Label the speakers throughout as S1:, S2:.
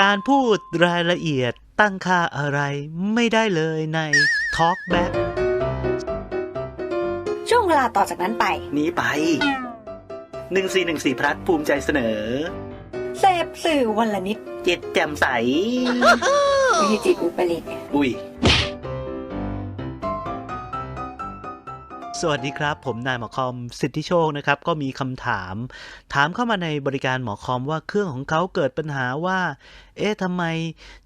S1: การพูดรายละเอียดตั้งค่าอะไรไม่ได้เลยใน Talkback
S2: ช่วงเวลาต่อจากนั้นไป
S1: นี้ไป 1414พลัดภูมิใจเสนอ
S2: เสพสื่อวันละนิด
S1: เจ็ดแจ่มใส
S2: วิธีจิตอุปริต
S1: อุ้ย สวัสดีครับ ผมนายหมอคอมสิทธิโชคนะครับ ก็มีคำถาม ถามเข้ามาในบริการหมอคอมว่าเครื่องของเขาเกิดปัญหาว่า เอ๊ะทำไม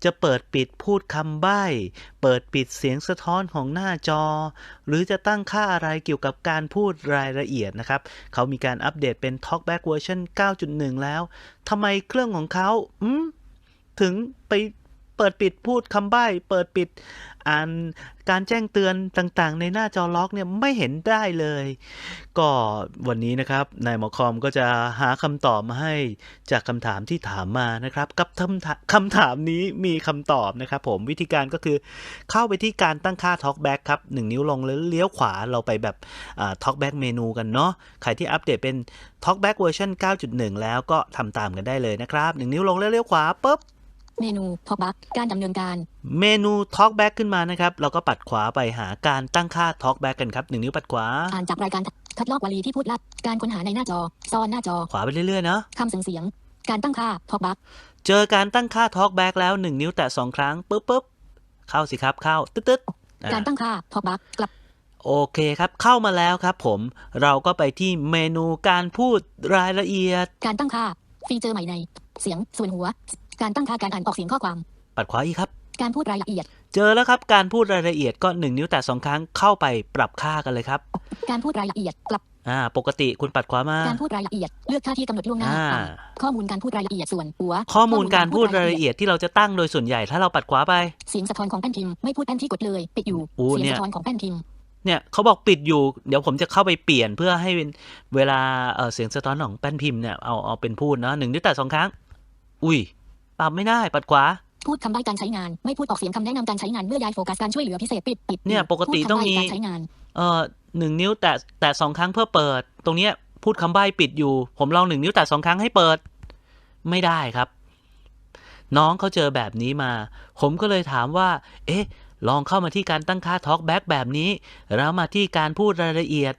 S1: จะเปิดปิดพูดคำใบ้ เปิดปิดเสียงสะท้อนของหน้าจอ หรือจะตั้งค่าอะไรเกี่ยวกับการพูดรายละเอียดนะครับ เขามีการอัปเดตเป็น Talkback เวอร์ชัน9.1 แล้วทำไมเครื่องของเขาอืมถึงไป เปิดปิดพูดคำใบ้ เปิดปิดอ่านการแจ้งเตือนต่างๆ ในหน้าจอล็อกเนี่ยไม่เห็นได้เลย ก็วันนี้นะครับนายหมอคอมก็จะหาคำตอบมาให้จากคำถามที่ถามมานะครับ กับคำถาคำถามนี้มีคำตอบนะครับผมวิธีการก็คือเข้าไปที่การตั้งค่า Talkback ครับ 1 นิ้วลงแล้วเลี้ยวขวาเราไปแบบ Talkback เมนูกันเนาะใครที่อัปเดตเป็น Talkback เวอร์ชัน9.1 แล้วก็ทำตามกันได้เลยนะครับ 1 นิ้วลงแล้วเลี้ยวขวาปุ๊บ
S3: เมนูพอบักการดำเนินการ
S1: เมนู Talkback ขึ้นมานะครับ เราก็ปัดขวาไปหาการตั้งค่า Talkback กันครับหนึ่งนิ้วปัดขวา
S3: อ่านจากรายการคัดลอกวลีที่พูดลัดการค้นหาในหน้าจอซ่อนหน้าจอ
S1: ขวาไปเรื่อยๆเนาะ
S3: คำเสียงเสียง การตั้งค่าพอบัก
S1: เจอการตั้งค่า Talkback แล้ว1นิ้วแตะ2ครั้งปุ๊บปุ๊บเข้าสิครับเข้าตึ๊ดตึ๊ดอะ
S3: การตั้งค่าพอบักกลับ
S1: โอเคครับ เข้ามาแล้วครับผม เราก็ไปที่เมนูการพูดรายละเอียด
S3: การตั้งค่า ฟีเจอร์ใหม่ใน เสียงส่วนหัว การตั้งค่าการอ่านออกเสียงข้อความ
S1: ปัดขวาอีกครับ
S3: การพูดรายละเอียด
S1: เจอแล้วครับ การพูดรายละเอียดก็ 1 นิ้วแตะ2ครั้งเข้าไปปรับค่ากันเลยครับ
S3: การพูดรายละเอียดกลับ
S1: อ่าปกติคุณปัดขวามา
S3: การพูดรายละเอียดเลือกค่าที่กำหนดล่วงหน้า
S1: อ่า
S3: ต่ำข้อมูลการพูดรายละเอียดส่วนหัว
S1: ข้อมูลการพูดรายละเอียดที่เราจะตั้งโดยส่วนใหญ่ถ้าเราปัดขวาไป
S3: เสียงสะท้อนของแป้นพิมพ์ไม่พูดแป้นที่กดเลยปิดอยู่
S1: โอ้
S3: เสียง
S1: เนี่ย
S3: สะท้อนของแป้นพิมพ์
S1: เนี่ยเขาบอกปิดอยู่ เดี๋ยวผมจะเข้าไปเปลี่ยนเพื่อให้เป็นเวลาเอ่อเสียงสะท้อนของแป้นพิมพ์เนี่ยเอาเอาเป็นพูดเนาะหนึ่งนิ้วแตะสองครั้ง อุ้ย ปรับไม่ได้ปัดขวา
S3: พูดคำใบ้การใช้งาน ไม่พูดออกเสียงคำแนะนำการใช้งานเมื่อย้ายโฟกัสการช่วยเหลือพิเศษปิดปิด
S1: เนี่ยปกติ
S3: พูดคำ
S1: ต้อง
S3: ใบ้
S1: มี
S3: การใช้งาน
S1: เอ่อหนึ่งนิ้วแตะแตะสองครั้งเพื่อเปิด ตรงเนี้ยพูดคำใบ้ปิดอยู่ ผมลองหนึ่งนิ้วแตะสองครั้งให้เปิด ไม่ได้ครับ น้องเขาเจอแบบนี้มา ผมก็เลยถามว่า เอ๊ะ ลองเข้ามาที่การตั้งค่า Talkback แบบนี้ แล้วมาที่การพูดรายละเอียด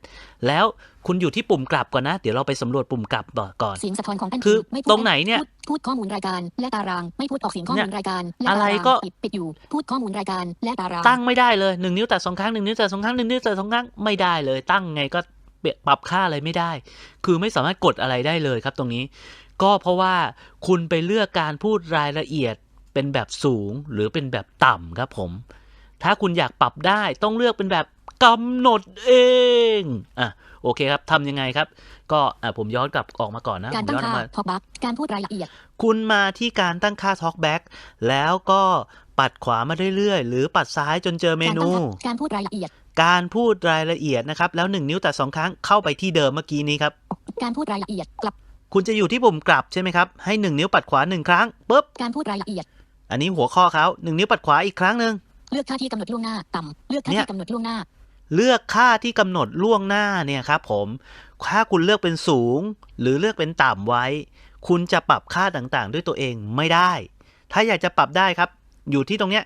S1: แล้ว คุณอยู่ที่ปุ่มกลับก่อนนะ เดี๋ยวเราไปสำรวจปุ่มกลับก่อน
S3: เสียงสะท้อนของแป้น
S1: คือ
S3: พิมพ์ไม่พูด
S1: ตรงไหนเนี่ย
S3: พูดพูดข้อมูลรายการและตาราง ไม่พูดออกเสียงข้อมูลรายการและ
S1: อะไร
S3: ตาราง
S1: ก็
S3: ปิดปิดอยู่พูดข้อมูลรายการและตาราง
S1: ตั้งไม่ได้เลยหนึ่งนิ้วแตะสองครั้งหนึ่งนิ้วแตะสองครั้งหนึ่งนิ้วแตะสองครั้งไม่ได้เลย ตั้งไงก็เปลี่ยนปรับค่าอะไรไม่ได้ คือไม่สามารถกดอะไรได้เลยครับตรงนี้ ก็เพราะว่าคุณไปเลือกการพูดรายละเอียดเป็นแบบสูงหรือเป็นแบบต่ำครับผม ถ้าคุณอยากปรับได้ต้องเลือกเป็นแบบ กำหนดเองอะโอเคครับทำยังไงครับ ก็อะผมย้อนกลับออกมาก่อนนะ
S3: การ
S1: ผม
S3: ตั้
S1: ย้
S3: ง
S1: อนออ
S3: ค่าก
S1: มา
S3: พอบักการพูดรายละเอียด
S1: คุณมาที่การตั้งค่า Talkback แล้วก็ปัดขวามาเรื่อยๆ หรือปัดซ้ายจนเจอเม
S3: การ
S1: นู
S3: ตั้งค่าการพูดรายละเอียด
S1: การพูดรายละเอียดนะครับ แล้ว1นิ้วแต่สองครั้งเข้าไปที่เดิมเมื่อกี้นี้ครับ
S3: การพูดรายละเอียดกลับ
S1: คุณจะอยู่ที่ปุ่มกลับใช่ไหมครับให้1นิ้วปัดขวา1ครั้งปุ๊บ
S3: การพูดรายละเอียด
S1: อันนี้หัวข้อเขา1นิ้วปัดขวาอีกครั้งหนึ่ง
S3: เลือกค่าที่กำหนดล่วงหน้าต่ำเลือกค่า
S1: เนี่ย
S3: ที่กำหนดล่วงหน้า
S1: เลือกค่าที่กำหนดล่วงหน้าเนี่ยครับผมถ้าคุณเลือกเป็นสูง หรือเลือกเป็นต่ำไว้ คุณจะปรับค่าต่างๆ ด้วยตัวเองไม่ได้ ถ้าอยากจะปรับได้ครับ อยู่ที่ตรงเนี้ย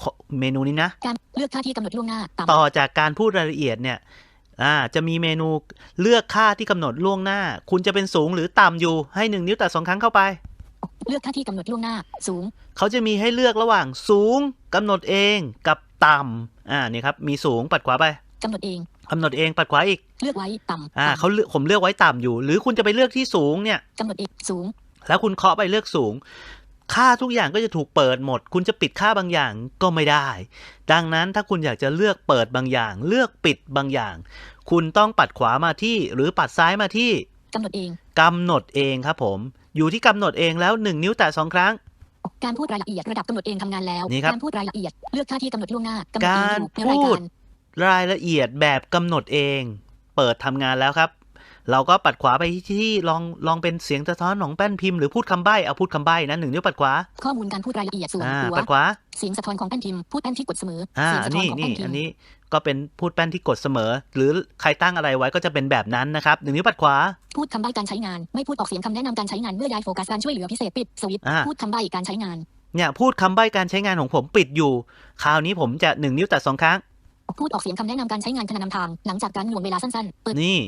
S1: ขอเมนูนี้นะ
S3: การเลือกค่าที่กำหนดล่วงหน้า ต่ำ
S1: ต่อจากการพูดรายละเอียดเนี่ยอ่าจะมีเมนูเลือกค่าที่กำหนดล่วงหน้า คุณจะเป็นสูงหรือต่ำอยู่ให้หนึ่งนิ้วแต่สองครั้งเข้าไป
S3: เลือกค่าที่กำหนดล่วงหน้า สูง
S1: เขาจะมีให้เลือกระหว่างสูงกำหนดเองกับ ต่ำอ่านี่ครับมีสูงปัดขวาไป
S3: กำหนดเอง
S1: กำหนดเองปัดขวาอีก
S3: เลือกไว้ต่ำ
S1: อ่า
S3: ต่ำ
S1: เขาเลือกผมเลือกไว้ต่ำอยู่ หรือคุณจะไปเลือกที่สูงเนี่ย
S3: กำหนดเองสูง
S1: แล้วคุณเคาะไปเลือกสูง ค่าทุกอย่างก็จะถูกเปิดหมด คุณจะปิดค่าบางอย่างก็ไม่ได้ ดังนั้นถ้าคุณอยากจะเลือกเปิดบางอย่าง เลือกปิดบางอย่าง คุณต้องปัดขวามาที่ หรือปัดซ้ายมาที่
S3: กำหนดเอง
S1: กำหนดเองครับผม อยู่ที่กำหนดเองแล้วหนึ่งนิ้วแตะสองครั้ง
S3: การพูดรายละเอียดระดับกำหนดเองทำงานแล้ว
S1: นี่ครับ
S3: การพูดรายละเอียดเลือกค่าที่กำหนดล่วงหน้ากำหนดเอง
S1: การ
S3: อยู่ในราย
S1: พู
S3: กา
S1: ด
S3: ร
S1: รายละเอียดแบบกำหนดเอง เปิดทำงานแล้วครับ เราก็ปัดขวาไปที่ลองลองเป็นเสียงสะท้อนของแป้นพิมพ์หรือพูดคำใบ้เอาพูดคำใบ้นะหนึ่งนิ้วปัดขวา
S3: ข้อมูลการพูดรายละเอียดส่วน
S1: อ่า
S3: หัว
S1: ปัดขวา
S3: เสียงสะท้อนของแป้นพิมพ์พูดแป้นที่กดเสมอ
S1: อ่า
S3: เสียง
S1: อั
S3: สะ
S1: น
S3: ท้อน
S1: นี้
S3: ของ
S1: นี่
S3: แป้นพิ
S1: อั
S3: ม
S1: น
S3: พ์
S1: นี้ก็เป็นพูดแป้นที่กดเสมอ หรือใครตั้งอะไรไว้ก็จะเป็นแบบนั้นนะครับหนึ่งนิ้วปัดขวา
S3: พูดคำใบ้การใช้งาน ไม่พูดออกเสียงคำแนะนำการใช้งานเมื่อย้ายโฟกัสการช่วยเหลือพิเศษปิดสวิตช์
S1: อ่า
S3: พูดคำใบ้การใช้งาน
S1: เนี่ยพูดคำใบ้การใช้งานของผมปิดอยู่ คราวนี้ผมจะหนึ่งนิ้วตัดสองครั้ง
S3: พูดออกเสียงคำแนะนำการใช้งานขณะนำทาง หลังจากการหน่วงเวลาสั้นๆเปิด
S1: นี่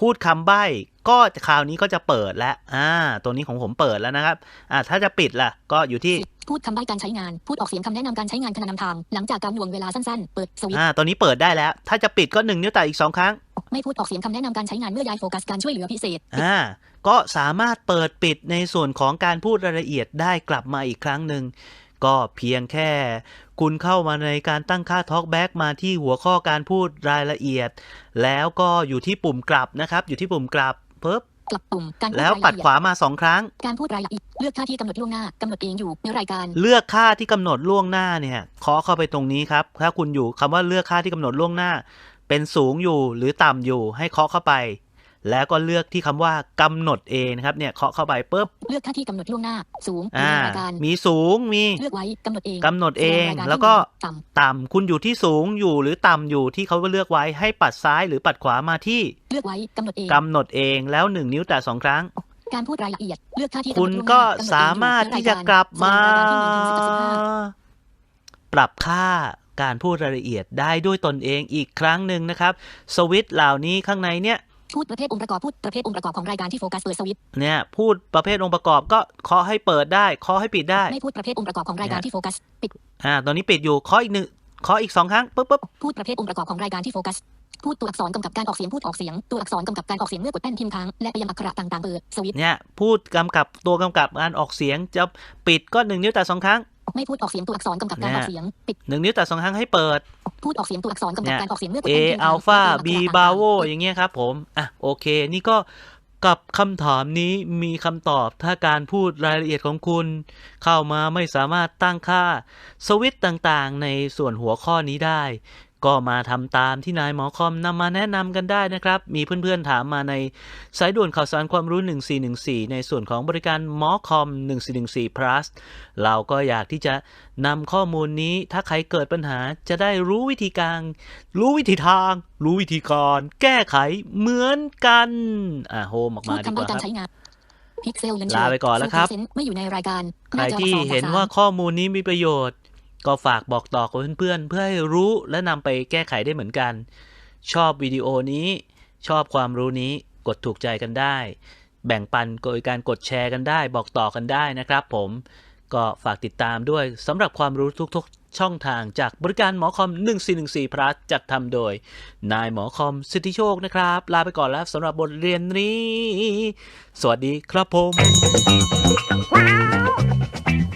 S1: พูดคำใบ้ก็คราวนี้ก็จะเปิดแล้วอ่า ตัวนี้ของผมเปิดแล้วนะครับ อ่า ถ้าจะปิดล่ะ ก็อยู่ที่
S3: พูดคำใบ้การใช้งาน พูดออกเสียงคำแนะนำการใช้งานขณะนำทาง หลังจากการหน่วงเวลาสั้นๆ เปิดสวิตช์
S1: อ่าตัวนี้เปิดได้แล้ว ถ้าจะปิดก็หนึ่งนิ้วตัดอีกสองครั้ง
S3: ไม่พูดออกเสียงคำแนะนำการใช้งานเมื่อย้ายโฟกัสการช่วยเหลือพิเศษปิด
S1: อ่า ก็สามารถเปิดปิดในส่วนของการพูดรายละเอียดได้กลับมาอีกครั้งหนึ่ง ก็เพียงแค่ คุณเข้ามาในการตั้งค่า Talkback มาที่หัวข้อการพูดรายละเอียด แล้วก็อยู่ที่ปุ่มกลับนะครับ อยู่ที่ปุ่มกลับปุ๊บ
S3: กลับปุ่มการพูด
S1: แล้ว
S3: ราย
S1: ปั
S3: ละ
S1: ด
S3: เอีย
S1: ขวามาสองครั้ง
S3: การพูดรายละเอียดเลือกค่าที่กำหนดล่วงหน้ากำหนดเองอยู่ในรายการ
S1: เลือกค่าที่กำหนดล่วงหน้าเนี่ยเคาะเข้าไปตรงนี้ครับ ถ้าคุณอยู่คำว่าเลือกค่าที่กำหนดล่วงหน้า เป็นสูงอยู่หรือต่ำอยู่ให้เคาะเข้าไป แล้วก็เลือกที่คำว่ากำหนดเองนะครับเนี่ยเคาะเข้าไปปุ๊บ
S3: เลือกค่าที่กำหนดล่วงหน้า สูงอยู่
S1: อ่า
S3: ในรายการ
S1: มีสูงมี
S3: เลือกไว้กำหนดเอง
S1: กำหนดเอง
S3: แสดรายาร
S1: แล้วก็
S3: ที่ต่ำ
S1: ต่ำคุณอยู่ที่สูงอยู่หรือต่ำอยู่ที่เขาเลือกไว้ให้ปัดซ้ายหรือปัดขวามาที่
S3: เลือกไว้กำหนดเอง
S1: กำหนดเองแล้วหนึ่งนิ้วแต่สองครั้ง
S3: การพูดรายละเอียดเลือกค่าที่กำหน
S1: คุ
S3: ด
S1: ณ
S3: ล่วงหน้
S1: ก็
S3: กำหนดเองอยู่
S1: สามารถที่จะกลับมา
S3: แสดงรายการที่หนึ่งถึงสิบสิบห้า
S1: ปรับค่าการพูดรายละเอียดได้ด้วยตนเองอีกครั้งหนึ่งนะครับ สวิตช์เหล่านี้ข้างในเนี่ย
S3: พูดประเภทองค์ประกอบพูดประเภทองค์ประกอบของรายการที่โฟกัสเปิดสวิตช์
S1: เนี่ยพูดประเภทองค์ประกอบก็เคาะให้เปิดได้เคาะให้ปิดได้
S3: ไม่พูดประเภทองค์ประกอบของรายการที่โฟกัสปิด
S1: อ่าตอนนี้ปิดอยู่เคาะอีกหนึ่งเคาะอีกสองครั้งปุ๊บปุ๊บ
S3: พูดประเภทองค์ประกอบของรายการที่โฟกัสพูดตัวอักษรกำกับการออกเสียงพูดออกเสียงตัวอักษรกำกับการออกเสียงเมื่อกดแป้นพิมพ์ค้างและไปยังอักขระต่างๆเปิดสวิตช์
S1: เนี่ยพูดกำกับตัวกำกับการออกเสียงจะปิดก็หนึ่งนิ้วแต่สองครั้ง
S3: ไม่พูดออกเสียงตัวอักษรกำกับการออกเสียงปิด
S1: หนึ่งนิ้วแต่สองครั้งให้เปิด
S3: พูดออกเสียงตัวอักษรกำกับการออกเสียงเมื่อกด
S1: A
S3: แป้นพิมพ์ค้าง
S1: alpha
S3: และ
S1: B
S3: ไปยังอักขระต่างๆ
S1: bravo อย่างเงี้ยครับผมอะโอเค นี่ก็กับคำถามนี้มีคำตอบถ้าการพูดรายละเอียดของคุณ เข้ามาไม่สามารถตั้งค่า สวิตช์ต่างๆ ในส่วนหัวข้อนี้ได้ ก็มาทำตามที่นายหมอคอมนำมาแนะนำกันได้นะครับ มีเพื่อนๆถามมาในสายด่วนข่าวสารความรู้ 1414 ในส่วนของบริการหมอคอม 1414 plus เราก็อยากที่จะนำข้อมูลนี้ถ้าใครเกิดปัญหาจะได้รู้วิธีการ รู้วิธีทาง รู้วิธีการแก้ไขเหมือนกันอะโฮมออก
S3: พู
S1: มา
S3: ด
S1: ดี
S3: คำ
S1: ก
S3: ใบ้
S1: ว่า
S3: การ
S1: ครับ
S3: ใช้งานพิกเซลเลน
S1: ลาไปก่อนแล้วครับ
S3: ไม่อยู่ในรายการ
S1: ใครที่เห็นว่าข้อมูลนี้มีประโยชน์ ก็ฝากบอกต่อกับเพื่อนๆ เพื่อให้รู้และนำไปแก้ไขได้เหมือนกัน ชอบวิดีโอนี้ ชอบความรู้นี้กดถูกใจกันได้ แบ่งปันโดยการกดแชร์กันได้ บอกต่อกันได้นะครับผมก็ฝากติดตามด้วยสำหรับความรู้ทุก ช่องทางจากบริการหมอคอม 1414 plus จัดทำโดย นายหมอคอมสิทธิโชคนะครับ ลาไปก่อนแล้วสำหรับบทเรียนนี้ สวัสดีครับผม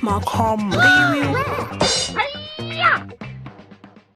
S4: หมอคอมรีวิว